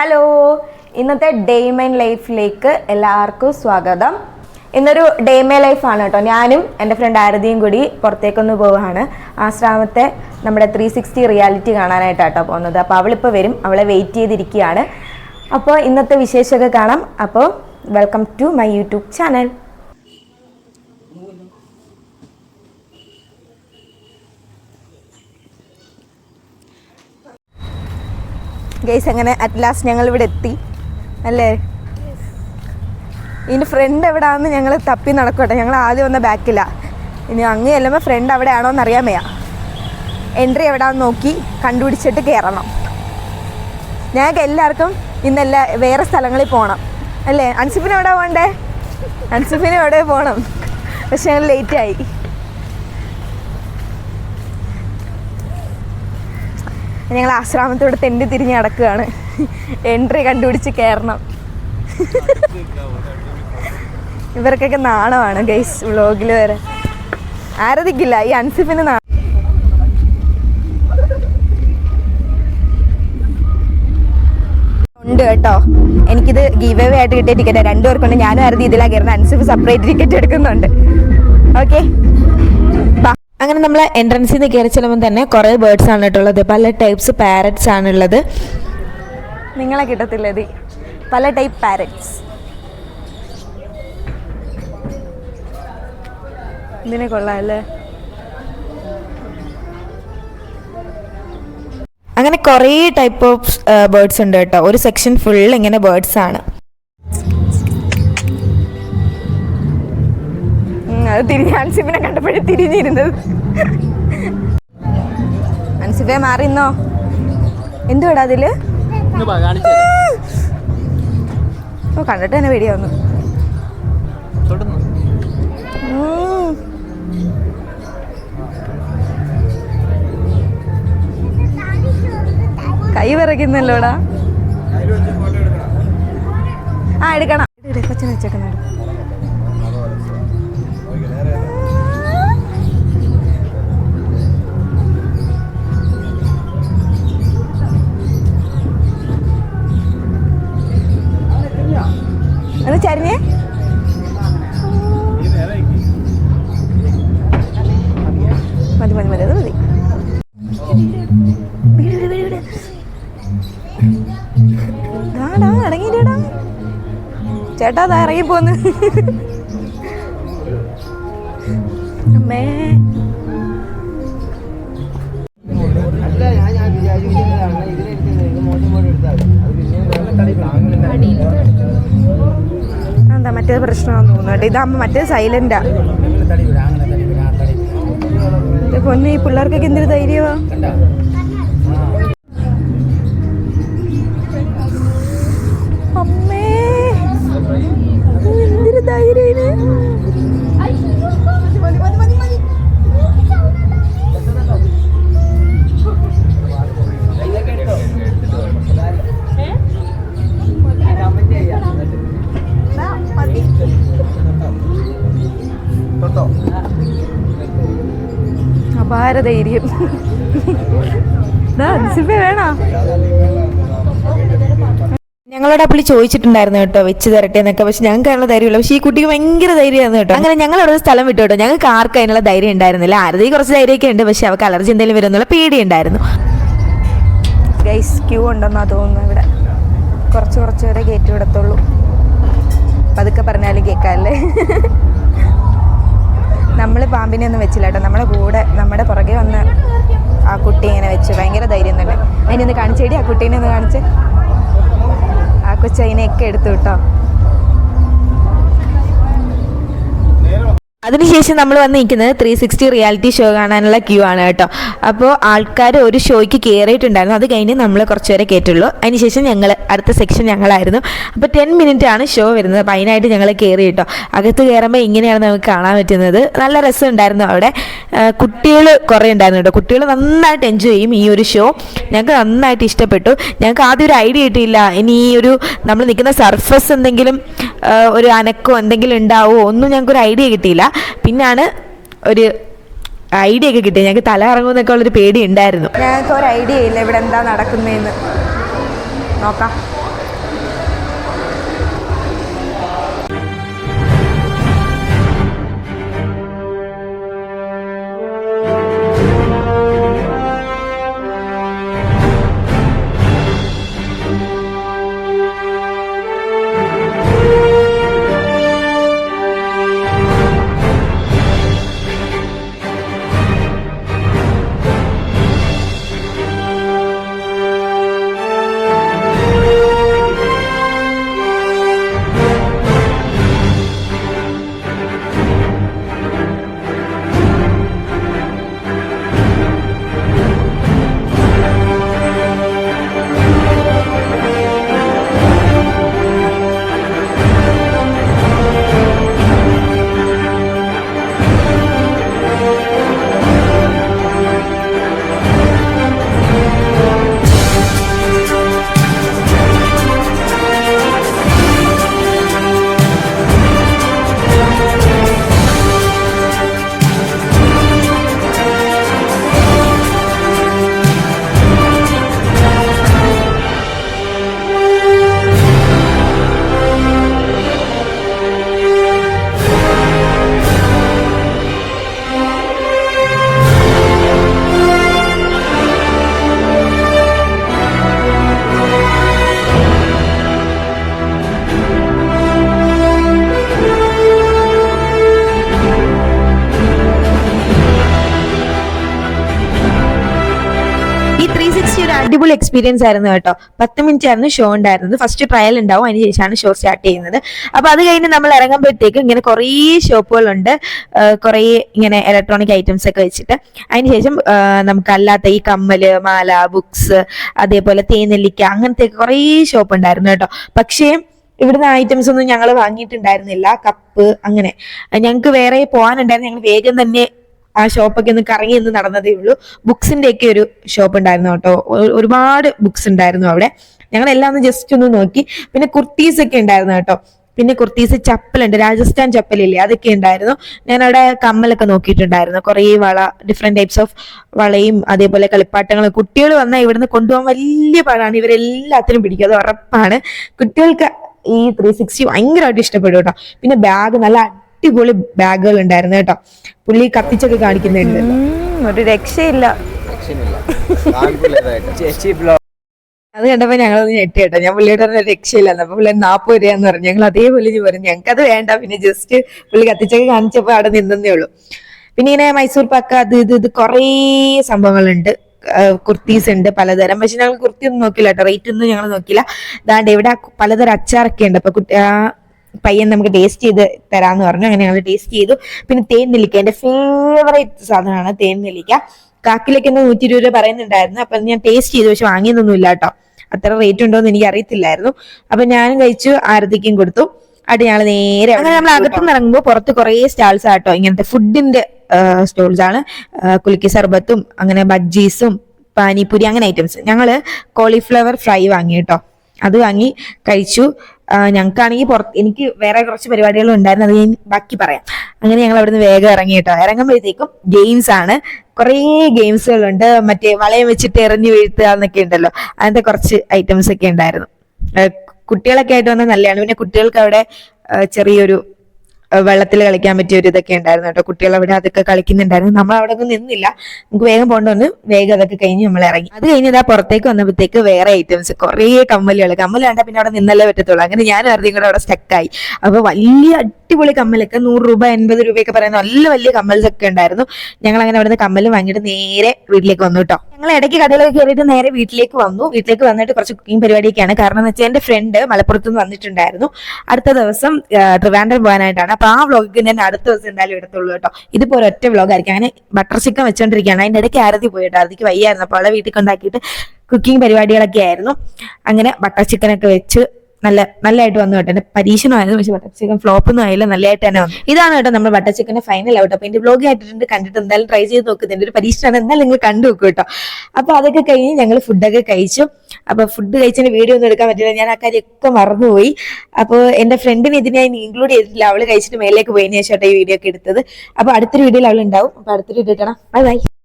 Hello ഇന്നത്തെ day mine ലൈഫിലേക്ക് എല്ലാവർക്കും സ്വാഗതം. ഇന്നൊരു ഡേ മൈ ലൈഫാണ് കേട്ടോ. ഞാനും എന്റെ ഫ്രണ്ട് ആരതിയും കൂടി പുറത്തേക്കൊന്ന് പോവുകയാണ്. ആശ്രാമത്തെ നമ്മുടെ ത്രീ സിക്സ്റ്റി റിയാലിറ്റി കാണാനായിട്ടാട്ടോ പോകുന്നത്. അപ്പോൾ അവളിപ്പോൾ വരും. അവളെ വെയിറ്റ് ചെയ്തിരിക്കുകയാണ്. അപ്പോൾ ഇന്നത്തെ വിശേഷമൊക്കെ കാണാം. അപ്പോൾ welcome to my YouTube channel guys അങ്ങനെ അറ്റ് ലാസ്റ്റ് ഞങ്ങൾ ഇവിടെ എത്തി. അല്ലേ? ഇനി ഫ്രണ്ട് എവിടാന്ന് ഞങ്ങൾ തപ്പി നടക്കട്ടെ. ഞങ്ങൾ ആദ്യം വന്ന ബാക്കിലാണ് ഇനി അങ്ങ് ചെല്ലുമ്പോൾ ഫ്രണ്ട് എവിടെയാണോ എന്ന് അറിയാൻ എൻട്രി എവിടെയാണെന്ന് നോക്കി കണ്ടുപിടിച്ചിട്ട് കയറണം ഞങ്ങൾക്ക് എല്ലാവർക്കും ഇന്നല്ല വേറെ സ്ഥലങ്ങളിൽ പോകണം അല്ലേ? അൻസിഫിന് എവിടെ പോകണ്ടേ അൻസിഫിന് എവിടെ പോകണം പക്ഷെ ഞങ്ങൾ ലേറ്റായി ഞങ്ങൾ ആശ്രാമത്തോടെ തെണ്ടി തിരിഞ്ഞ് നടക്കുകയാണ്. എൻട്രി കണ്ടുപിടിച്ച് കയറണം ഇവർക്കൊക്കെ നാണമാണ് ഗൈസ് വ്ളോഗിൽ വരെ. ആരതിക്കില്ല ഈ അൻസിഫിന് നാ ഉണ്ട് കേട്ടോ. എനിക്കിത് ഗീവ് അവേ ആയിട്ട് കിട്ടിയ ടിക്കറ്റ് രണ്ടു പേർക്കുണ്ട് ഞാനും ആരതി ഇതിലാ കയറുന്നത് അൻസിഫ് സെപ്പറേറ്റ് ടിക്കറ്റ് എടുക്കുന്നുണ്ട്. ഓക്കെ അങ്ങനെ നമ്മൾ എൻട്രൻസിൽ നിന്ന് കയറി ചെല്ലുമ്പോൾ തന്നെ കുറേ ബേർഡ്സ് ആണ് കേട്ടുള്ളത് പല ടൈപ്സ് പാരറ്റ്സ് ആണുള്ളത് നിങ്ങളെ കിട്ടത്തില്ല ഇത്. പല ടൈപ്പ് പാരറ്റ്സ് ഇതിനെ കൊള്ളാം അല്ലേ അങ്ങനെ കുറേ ടൈപ്പ് ഓഫ് ബേർഡ്സ് ഉണ്ട് കേട്ടോ. ഒരു സെക്ഷൻ ഫുൾ ഇങ്ങനെ ബേർഡ്സ് ആണ്. അത് തിരിഞ്ഞ് അൻസിഫിനെ കണ്ടപ്പോഴേ തിരിഞ്ഞിരുന്നത്. അൻസിഫെ മാറിന്നോ എന്തുവാടാ അതിൽ? ഓ കണ്ടിട്ട് തന്നെ പേടിയാവുന്നു. കൈ വിറയ്ക്കുന്നല്ലോടാ? ആ എടുക്കണം. കൊച്ചിനെ വെച്ചേക്കുന്നുണ്ട് ചേട്ടാ അത് ഇറങ്ങി പോന്ന്. അമ്മേ. എന്താ മറ്റേ പ്രശ്നമാണെന്ന് തോന്നുന്നു ഇതാകുമ്പോ മറ്റേ സൈലന്റാ പൊന്നു ഈ പിള്ളേർക്കൊക്കെ എന്തൊരു ധൈര്യമാ? എന്തൊരു ധൈര്യം. അപാര ധൈര്യം വേണോ? ഞങ്ങളോട് പുള്ളി ചോദിച്ചിട്ടുണ്ടായിരുന്നു കേട്ടോ വെച്ച് തരട്ടെ എന്നൊക്കെ. പക്ഷെ ഞങ്ങൾക്ക് അതിനുള്ള ധൈര്യമില്ല. പക്ഷേ ഈ കുട്ടിക്ക് ഭയങ്കര ധൈര്യമായിരുന്നു കേട്ടോ. അങ്ങനെ ഞങ്ങൾ അവിടെ സ്ഥലം വിട്ടു കേട്ടോ. ഞങ്ങൾക്ക് ആർക്കും അതിനുള്ള ധൈര്യം ഉണ്ടായിരുന്നില്ല. ആരതി കുറച്ച് ധൈര്യമൊക്കെ ഉണ്ട്. പക്ഷെ അവർക്ക് അലർജി എന്തെങ്കിലും വരുമെന്നുള്ള പേടിയുണ്ടായിരുന്നു ഗൈസ് ക്യൂ ഉണ്ടെന്നാ തോന്നുന്നു ഇവിടെ. കുറച്ച് കുറച്ച് വരെ കയറ്റി വിടത്തുള്ളൂ. പതുക്കെ പറഞ്ഞാലും കേൾക്കാമല്ലേ നമ്മൾ പാമ്പിനെ ഒന്നും വെച്ചില്ല കേട്ടോ. നമ്മുടെ കൂടെ നമ്മുടെ പുറകെ വന്ന് ആ കുട്ടി ഇങ്ങനെ വെച്ച്. ഭയങ്കര ധൈര്യം തന്നെ. അതിനൊന്ന് കാണിച്ചേടി ആ കുട്ടീനെ ഒന്ന് കാണിച്ച്. ആ കൊച്ചതിനെയൊക്കെ എടുത്തു കേട്ടോ. അതിനുശേഷം നമ്മൾ വന്നിരിക്കുന്നത് ത്രീ സിക്സ്റ്റി റിയാലിറ്റി ഷോ കാണാനുള്ള ക്യൂ ആണ് കേട്ടോ. അപ്പോൾ ആൾക്കാർ ഒരു ഷോയ്ക്ക് കയറിയിട്ടുണ്ടായിരുന്നു അത് കഴിഞ്ഞ് നമ്മൾ കുറച്ച് പേരെ കയറ്റുള്ളൂ അതിനുശേഷം ഞങ്ങൾ അടുത്ത സെക്ഷൻ ഞങ്ങളായിരുന്നു. അപ്പോൾ ടെൻ മിനിറ്റ് ആണ് ഷോ വരുന്നത്. അപ്പോൾ അതിനായിട്ട് ഞങ്ങൾ കയറി കേട്ടോ. അകത്ത് കയറുമ്പോൾ ഇങ്ങനെയാണ് നമുക്ക് കാണാൻ പറ്റുന്നത്. നല്ല രസമുണ്ടായിരുന്നു അവിടെ. കുട്ടികൾ കുറേ ഉണ്ടായിരുന്നു കേട്ടോ. കുട്ടികൾ നന്നായിട്ട് എൻജോയ് ചെയ്യും ഈ ഒരു ഷോ ഞങ്ങൾക്ക് നന്നായിട്ട് ഇഷ്ടപ്പെട്ടു. ഞങ്ങൾക്ക് ആദ്യം ഒരു ഐഡിയ കിട്ടിയില്ല. ഇനി ഈ ഒരു നമ്മൾ നിൽക്കുന്ന സർഫസ് എന്തെങ്കിലും ഒരു അനക്കോ എന്തെങ്കിലും ഉണ്ടാവോ ഒന്നും ഞങ്ങൾക്ക് ഒരു ഐഡിയ കിട്ടിയില്ല. പിന്നാണ് ഒരു ഐഡിയ ഒക്കെ കിട്ടിയത്. ഞങ്ങൾക്ക് തല ഇറങ്ങുമെന്നൊക്കെ ഉള്ളൊരു പേടി ഉണ്ടായിരുന്നു. ഞങ്ങൾക്ക് ഒരു ഐഡിയ ഇല്ല ഇവിടെ എന്താ നടക്കുന്നതെന്ന് നോക്കാം. അടിപൊളി എക്സ്പീരിയൻസ് ആയിരുന്നു കേട്ടോ. പത്ത് മിനിറ്റ് ആയിരുന്നു ഷോ ഉണ്ടായിരുന്നത്. ഫസ്റ്റ് ട്രയൽ ഉണ്ടാവും അതിന് ശേഷമാണ് ഷോ സ്റ്റാർട്ട് ചെയ്യുന്നത്. അപ്പൊ അത് കഴിഞ്ഞ് നമ്മൾ ഇറങ്ങുമ്പോഴത്തേക്കും ഇങ്ങനെ കുറേ ഷോപ്പുകളുണ്ട് കുറേ ഇങ്ങനെ ഇലക്ട്രോണിക് ഐറ്റംസ് ഒക്കെ വെച്ചിട്ട്. അതിന് ശേഷം നമുക്ക് അല്ലാത്ത ഈ കമ്മൽ മാല ബുക്സ് അതേപോലെ തേനെല്ലിക്ക അങ്ങനത്തെ കുറേ ഷോപ്പ് ഉണ്ടായിരുന്നു കേട്ടോ. പക്ഷേ ഇവിടുന്ന് ഐറ്റംസ് ഒന്നും ഞങ്ങൾ വാങ്ങിയിട്ടുണ്ടായിരുന്നില്ല. കപ്പ് അങ്ങനെ. ഞങ്ങൾക്ക് വേറെ പോകാനുണ്ടായിരുന്നു. ഞങ്ങൾ വേഗം തന്നെ ആ ഷോപ്പൊക്കെ ഒന്ന് കറങ്ങി നിന്ന് നടന്നതേ ഉള്ളൂ. ബുക്സിന്റെ ഒക്കെ ഒരു ഷോപ്പ് ഉണ്ടായിരുന്നു കേട്ടോ. ഒരുപാട് ബുക്സ് ഉണ്ടായിരുന്നു അവിടെ. ഞങ്ങൾ എല്ലാം ഒന്ന് ജസ്റ്റ് ഒന്ന് നോക്കി. പിന്നെ കുർത്തീസ് ഒക്കെ ഉണ്ടായിരുന്നു കേട്ടോ. പിന്നെ കുർത്തീസ് ചപ്പലുണ്ട്. രാജസ്ഥാൻ ചപ്പലില്ലേ? അതൊക്കെ ഉണ്ടായിരുന്നു. ഞാൻ അവിടെ കമ്മലൊക്കെ നോക്കിയിട്ടുണ്ടായിരുന്നു. കുറേ വള ഡിഫറെന്റ് ടൈപ്സ് ഓഫ് വളയും അതേപോലെ കളിപ്പാട്ടങ്ങൾ കുട്ടികൾ വന്നാൽ ഇവിടുന്ന് കൊണ്ടുപോകാൻ വലിയ പാടാണ്. ഇവരെല്ലാത്തിനും പിടിക്കും. അത് ഉറപ്പാണ്. കുട്ടികൾക്ക് ഈ ത്രീ സിക്സ്റ്റി ഭയങ്കരമായിട്ട് ഇഷ്ടപ്പെടും കേട്ടോ. പിന്നെ ബാഗ് നല്ല അടിപൊളി ബാഗുകൾ ഉണ്ടായിരുന്നു കേട്ടോ. പുള്ളി കത്തിച്ചൊക്കെ കാണിക്കുന്നുണ്ട്. ഒരു രക്ഷയില്ല. രക്ഷയില്ല. അത് കണ്ടപ്പോ ഞങ്ങളൊന്ന് ഞെട്ടി കേട്ടോ. ഞാൻ പുള്ളിയുടെ പറഞ്ഞ രക്ഷയില്ലെന്ന് അപ്പൊ പുള്ളി നാപ്പത് രൂപയെന്ന് പറഞ്ഞു. ഞങ്ങൾ അതേപോലെ പറഞ്ഞു. ഞങ്ങൾക്ക് അത് വേണ്ട. പിന്നെ ജസ്റ്റ് പുള്ളി കത്തിച്ചൊക്കെ കാണിച്ചപ്പോ അവിടെ നിന്നേ ഉള്ളൂ. പിന്നെ ഇങ്ങനെ മൈസൂർ പാക്ക് അത് ഇത് ഇത് കുറേ സംഭവങ്ങളുണ്ട്. കുർത്തീസ് ഉണ്ട് പലതരം. പക്ഷെ ഞങ്ങൾ കുർത്തി ഒന്നും നോക്കില്ല കേട്ടോ. റേറ്റ് ഒന്നും ഞങ്ങൾ നോക്കില്ല ദാണ്ട് ഇവിടെ പലതരം അച്ചാറൊക്കെ ഉണ്ട്. അപ്പൊ കുട്ടി ആ പയ്യൻ നമുക്ക് ടേസ്റ്റ് ചെയ്ത് തരാന്ന് പറഞ്ഞു. അങ്ങനെ ഞങ്ങൾ ടേസ്റ്റ് ചെയ്തു. പിന്നെ തേൻ നെല്ലിക്ക. എന്റെ ഫേവറേറ്റ് സാധനമാണ് തേൻ നെല്ലിക്ക. കാക്കിലേക്ക് നൂറ്റി ഇരുപത് രൂപ പറയുന്നുണ്ടായിരുന്നു. അപ്പൊ ഞാൻ ടേസ്റ്റ് ചെയ്തു. പക്ഷെ വാങ്ങിയതൊന്നും ഇല്ല കേട്ടോ. അത്ര റേറ്റ് ഉണ്ടോ എന്ന് എനിക്ക് അറിയത്തില്ലായിരുന്നു. അപ്പൊ ഞാനും കഴിച്ചു. ആരതിക്കും കൊടുത്തു. അത് ഞങ്ങൾ നേരെ അങ്ങനെ നമ്മൾ അകത്തുനിന്ന് ഇറങ്ങുമ്പോൾ പുറത്ത് കുറേ സ്റ്റാൾസ് ആട്ടോ ഇങ്ങനത്തെ ഫുഡിന്റെ സ്റ്റോൾസ് ആണ്. കുലുക്കി സർബത്തും അങ്ങനെ ബജ്ജീസും പാനിപൂരി അങ്ങനെ ഐറ്റംസ് ഞങ്ങൾ കോളിഫ്ലവർ ഫ്രൈ വാങ്ങി കേട്ടോ. അത് വാങ്ങി കഴിച്ചു. ഞങ്ങൾക്കാണെങ്കിൽ പുറത്ത് എനിക്ക് വേറെ കുറച്ച് പരിപാടികളും ഉണ്ടായിരുന്നു അത് ഞാൻ ബാക്കി പറയാം. അങ്ങനെ ഞങ്ങൾ അവിടുന്ന് വേഗം ഇറങ്ങി കേട്ടോ. ഇറങ്ങുമ്പോഴത്തേക്കും ഗെയിംസ് ആണ്. കുറേ ഗെയിംസുകളുണ്ട് മറ്റേ വളയം വെച്ചിട്ട് എറിഞ്ഞു വീഴ്ത്തുക എന്നൊക്കെ ഉണ്ടല്ലോ. അങ്ങനത്തെ കുറച്ച് ഐറ്റംസ് ഒക്കെ ഉണ്ടായിരുന്നു. കുട്ടികളൊക്കെ ആയിട്ട് വന്നാൽ നല്ലതാണ്. പിന്നെ കുട്ടികൾക്ക് അവിടെ ചെറിയൊരു വെള്ളത്തിൽ കളിക്കാൻ പറ്റിയ ഒരു ഇതൊക്കെ ഉണ്ടായിരുന്നു കേട്ടോ. കുട്ടികൾ അവിടെ അതൊക്കെ കളിക്കുന്നുണ്ടായിരുന്നു. നമ്മൾ അവിടെ ഒന്നും നിന്നില്ല. നമുക്ക് വേഗം പോകേണ്ടൊന്ന് വേഗം അതൊക്കെ കഴിഞ്ഞ് നമ്മൾ ഇറങ്ങി. അത് കഴിഞ്ഞ് ഇതാ പുറത്തേക്ക് വന്നപ്പോഴത്തേക്ക് വേറെ ഐറ്റംസ് കുറേ കമ്മലുകൾ. കമ്മൽ പിന്നെ അവിടെ നിന്നല്ലേ പറ്റത്തുള്ളൂ. അങ്ങനെ ഞാൻ വെറുതെ കൂടെ അവിടെ സ്റ്റക്കായി അപ്പൊ വലിയ അടിപൊളി കമ്മലൊക്കെ നൂറ് രൂപ എൺപത് രൂപയൊക്കെ പറയുന്ന നല്ല വലിയ കമ്മൽസ് ഒക്കെ ഉണ്ടായിരുന്നു. ഞങ്ങൾ അങ്ങനെ അവിടുന്ന് കമ്മൽ വാങ്ങിയിട്ട് നേരെ വീട്ടിലേക്ക് വന്നു കേട്ടോ. ഞങ്ങൾ ഇടയ്ക്ക് കടയിലൊക്കെ കയറിയിട്ട് നേരെ വീട്ടിലേക്ക് വന്നു. വീട്ടിലേക്ക് വന്നിട്ട് കുറച്ച് കുക്കിംഗ് പരിപാടിയൊക്കെയാണ്. കാരണം എന്ന് വെച്ചാൽ എന്റെ ഫ്രണ്ട് മലപ്പുറത്ത് നിന്ന് വന്നിട്ടുണ്ടായിരുന്നു. അടുത്ത ദിവസം ട്രിവാൻഡ്രം പോകാനായിട്ടാണ്. അപ്പൊ ആ വ്ളോഗ് ഞാൻ അടുത്ത ദിവസം എന്തായാലും എടുത്തുള്ളൂ കേട്ടോ. ഇതിപ്പോ വ്ളോഗ് ആയിരിക്കും. അങ്ങനെ ബട്ടർ ചിക്കൻ വെച്ചോണ്ടിരിക്കുകയാണ്. അതിന്റെ ഇടയ്ക്ക് ആരതി പോയിട്ട്? ആരതിക്ക് വയ്യായിരുന്നു. അപ്പോൾ അവളെ വീട്ടിൽ കൊണ്ടാക്കിയിട്ട് കുക്കിംഗ് പരിപാടികളൊക്കെ ആയിരുന്നു. അങ്ങനെ ബട്ടർ ചിക്കൻ ഒക്കെ വെച്ച് നല്ല നല്ലതായിട്ട് വന്നു കേട്ടോ. എന്റെ പരീക്ഷണമായിരുന്നു പക്ഷെ ബട്ടർ ചിക്കൻ ഫ്ലോപ്പ് ഒന്നും ആയില്ല നല്ലതായിട്ട് തന്നെ വന്നു. ഇതാണ് കേട്ടോ നമ്മുടെ ബട്ടർ ചിക്കന്റെ ഫൈനൽ ഔട്ട് അപ്പൊ എന്റെ ബ്ലോഗ് ആയിട്ടുണ്ട് കണ്ടിട്ട് എന്തായാലും ട്രൈ ചെയ്ത് നോക്കുന്നുണ്ട് ഒരു പരീക്ഷണമാണ് എന്തായാലും നിങ്ങൾ കണ്ടു നോക്കും കേട്ടോ. അപ്പൊ അതൊക്കെ കഴിഞ്ഞ് ഞങ്ങൾ ഫുഡൊക്കെ കഴിച്ചു. അപ്പൊ ഫുഡ് കഴിച്ചതിന്റെ വീഡിയോ ഒന്നും എടുക്കാൻ പറ്റില്ല. ഞാൻ ആ കാര്യമൊക്കെ മറന്നുപോയി. അപ്പോൾ എന്റെ ഫ്രണ്ടിന് ഇതിനായി ഇൻക്ലൂഡ് ചെയ്തിട്ടില്ല. അവൾ കഴിച്ചിട്ട് മേലേക്ക് പോയതിനു ശേഷം ഈ വീഡിയോ ഒക്കെ എടുത്തത്. അപ്പൊ അടുത്തൊരു വീഡിയോയിൽ അവൾ ഉണ്ടാവും അപ്പൊ അടുത്തൊരു വീഡിയോ കാണാം ബൈ ബൈ